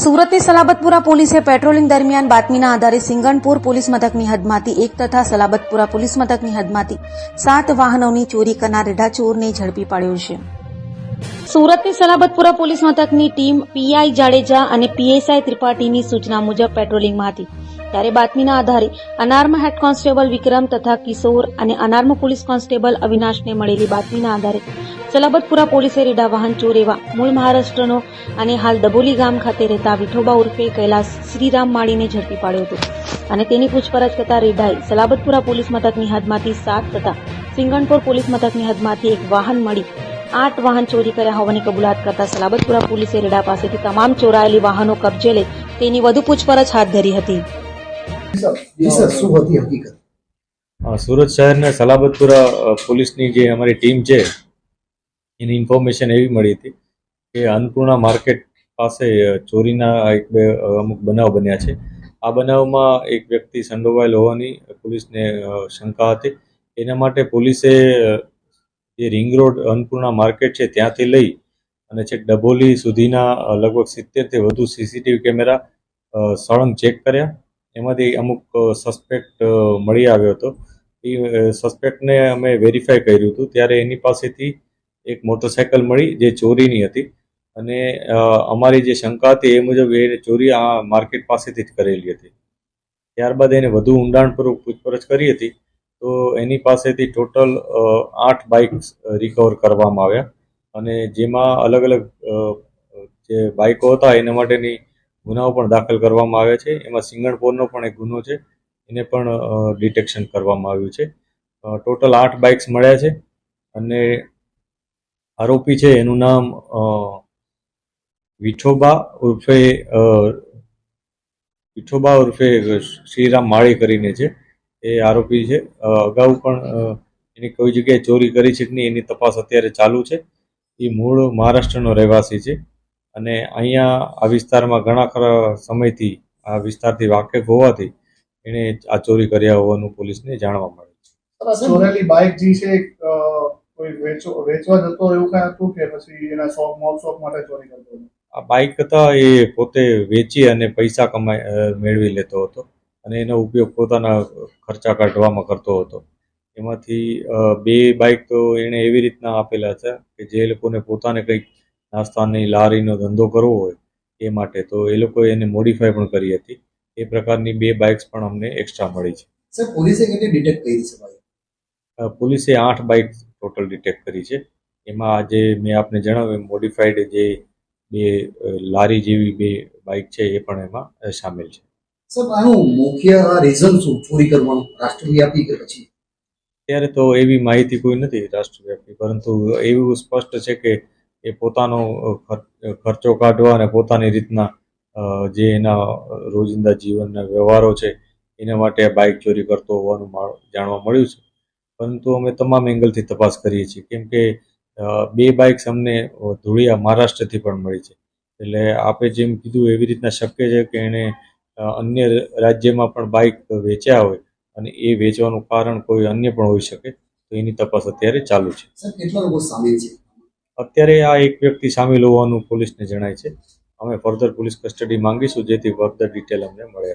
સુરતની સલાબતપુરા પોલીસે પેટ્રોલિંગ દરમિયાન બાતમીના આધારે સિંગણપુર પોલીસ મથકની હદમાંથી એક તથા સલાબતપુરા પોલીસ મથકની હદમાંથી સાત વાહનોની ચોરી કરનાર રેઢા ચોરને ઝડપી પાડ્યો છે. સુરતની સલાબતપુરા પોલીસ મથકની ટીમ પીઆઈ જાડેજા અને પીએસઆઈ ત્રિપાઠીની સૂચના મુજબ પેટ્રોલિંગમાં હતી ત્યારે બાતમીના આધારે અનાર્મ હેડ કોન્સ્ટેબલ વિક્રમ તથા કિશોર અને અનાર્મ પોલીસ કોન્સ્ટેબલ અવિનાશને મળેલી બાતમીના આધારે સલાબતપુરા પોલીસે રેડા વાહન ચોર એવા મૂળ મહારાષ્ટ્રનો અને હાલ દબોલી ગામ ખાતે રહેતા વિઠોબા ઉર્ફે કૈલાસ શ્રીરામ માળીને ઝડપી પાડ્યો હતો. અને તેની પૂછપરછ કરતા રેડાએ સલાબતપુરા પોલીસ મથકની હદમાંથી સાત તથા સિંગણપુર પોલીસ મથકની હદમાંથી એક વાહન મળી આઠ વાહન ચોરી કર્યા હોવાની કબૂલાત કરતા સલાબતપુરા પોલીસે રેડા પાસેથી તમામ ચોરાયેલી વાહનો કબજે લઈ તેની વધુ પૂછપરછ હાથ ધરી હતી. જી સર શું હતી હકીકત? અ, સુરત શહેરના સલાબતપુરા પોલીસની જે અમારી ટીમ છે એની ઇન્ફોર્મેશન એવી મળી હતી કે અન્નપૂર્ણા માર્કેટ પાસે ચોરીના એક બે અમુક બનાવ બન્યા છે. આ બનાવમાં એક વ્યક્તિ સંડોવાયેલ હોવાની પોલીસને શંકા હતી. એના માટે પોલીસે જે રિંગ રોડ અન્નપૂર્ણા માર્કેટ છે ત્યાંથી લઈ અને છેક ડભોલી સુધીના લગભગ સિત્તેરથી વધુ સીસીટીવી કેમેરા સળંગ ચેક કર્યા. એમાંથી અમુક સસ્પેક્ટ મળી આવ્યો હતો. એ સસ્પેક્ટને અમે વેરીફાઈ કર્યું હતું. ત્યારે એની પાસેથી એક મોટરસાયકલ મળી જે ચોરીની હતી. અને અમારી જે શંકા હતી એ મુજબ એ ચોરી આ માર્કેટ પાસેથી જ કરેલી હતી. ત્યારબાદ એને વધુ ઊંડાણપૂર્વક પૂછપરછ કરી હતી. તો એની પાસેથી ટોટલ આઠ બાઇક રિકવર કરવામાં આવ્યા. અને જેમાં અલગ અલગ જે બાઇકો હતા એના માટેની ગુનાઓ પણ દાખલ કરવામાં આવ્યા છે. એમાં સિંગણપોરનો પણ એક ગુનો છે. એને પણ ડિટેક્શન કરવામાં આવ્યું છે. ટોટલ આઠ બાઇક્સ મળ્યા છે. અને આરોપી છે, એનું નામ વિઠોબા ઉર્ફે વિઠોબા ઉર્ફે શ્રીરામ માળી કરીને છે, એ આરોપી છે. અગાઉ પણ એની કોઈ જગ્યાએ ચોરી કરી છે કે નહીં એની તપાસ અત્યારે ચાલુ છે. એ મૂળ મહારાષ્ટ્રનો રહેવાસી છે અને અહીંયા આ વિસ્તારમાં ઘણા ખરા સમયથી, આ વિસ્તારથી વાકેફ હોવાથી એણે આ ચોરી કર્યા હોવાનું પોલીસને જાણવા મળે છે. ચોરેલી બાઇક જે છે કોઈ વેચો વેચવા જતો એવું કઈ હતું કે પછી એના શોખ મોલ શોખ માટે ચોરી કરતો હતો? આ બાઇક હતા એ પોતે વેચી અને પૈસા કમાઈ મેળવી લેતો હતો અને એનો ઉપયોગ પોતાના ખર્ચા કાઢવામાં કરતો હતો. એમાંથી બે બાઇક તો એણે એવી રીતના આપેલા છે કે જે લોકોને પોતાને કંઈક નાસ્તાની લારીનો ધંધો કરવો હોય એ માટે તો એ લોકોએ એને મોડિફાય પણ કરી હતી. એ પ્રકારની બે બાઇક્સ પણ અમને એક્સ્ટ્રા મળી છે. પોલીસે કેટલી ડિટેક્ટ કરી છે પોલીસે આઠ બાઇક ટોટલ ડિટેક્ટ કરી છે. એમાં આજે મેં આપને જણાવ્યું મોડિફાઈડ જે બે લારી જેવી બે બાઇક છે એ પણ એમાં સામેલ છે. સર આનું મુખ્ય રીઝન શું? ચોરી કરવાનું રાષ્ટ્રવ્યાપી કે પછી? અત્યારે તો એવી માહિતી કોઈ નથી રાષ્ટ્રવ્યાપી પરંતુ એવું સ્પષ્ટ છે કે એ પોતાનો ખર્ચો કાઢવા અને પોતાની રીતના જે એના રોજિંદા જીવનના વ્યવહારો છે એના માટે બાઇક ચોરી કરતો હોવાનું જાણવા મળ્યું છે. પરંતુ અમે તમામ એંગલથી તપાસ કરીએ છીએ. કેમ કે બે બાઇક્સ અમને ધૂળિયા મહારાષ્ટ્રથી પણ મળી છે. એટલે આપે જેમ કીધું એવી રીતના શક્ય છે કે એણે અન્ય રાજ્યમાં પણ બાઇક વેચ્યા હોય અને એ વેચવાનું કારણ કોઈ અન્ય પણ હોઈ શકે તો એની તપાસ અત્યારે ચાલુ છે? અત્યારે આ એક વ્યક્તિ સામેલ હોવાનું પોલીસને જણાય છે. અમે ફર્ધર પોલીસ કસ્ટડી માંગીશું જેથી ફર્ધર ડિટેલ અમને મળે.